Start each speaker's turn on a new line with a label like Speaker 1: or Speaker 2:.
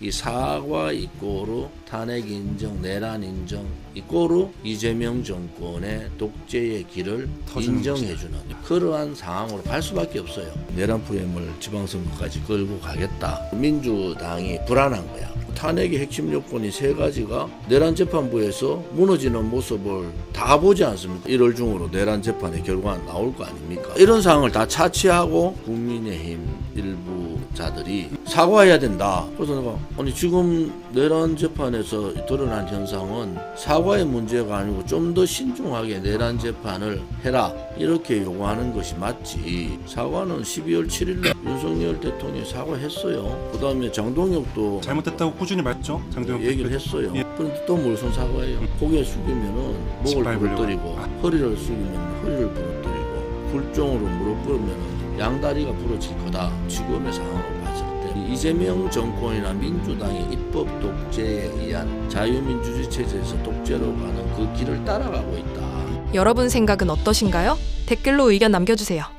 Speaker 1: 이 사과 이꼬로 탄핵 인정, 내란 인정 이꼬로 이재명 정권의 독재의 길을 인정해주는 그러한 상황으로 갈 수밖에 없어요. 내란 프레임을 지방선거까지 끌고 가겠다. 민주당이 불안한 거야. 탄핵의 핵심 요건이 세 가지가 내란 재판부에서 무너지는 모습을 다 보지 않습니까? 1월 중으로 내란 재판의 결과가 나올 거 아닙니까? 이런 상황을 다 차치하고 국민의힘 일부 자들이 사과해야 된다. 그래서 내가 아니 지금 내란 재판에서 드러난 현상은 사과의 문제가 아니고 좀 더 신중하게 내란 재판을 해라 이렇게 요구하는 것이 맞지. 사과는 12월 7일 날 윤석열 대통령이 사과했어요. 그 다음에 장동혁도
Speaker 2: 잘못됐다고 꾸준히 말했죠. 장동혁
Speaker 1: 얘기를 했어요.
Speaker 2: 예.
Speaker 1: 그런데 또 무슨 사과예요? 고개 숙이면은 목을
Speaker 2: 짓밟으려고.
Speaker 1: 부러뜨리고
Speaker 2: 아.
Speaker 1: 허리를 숙이면 허리를 부러뜨리고 굴종으로 무릎 꿇으면 양다리가 부러질 거다. 지금의 상황을 봤을 때 이재명 정권이나 민주당의 입법 독재에 의한 자유민주주의 체제에서 독재로 가는 그 길을 따라가고 있다.
Speaker 3: 여러분 생각은 어떠신가요? 댓글로 의견 남겨주세요.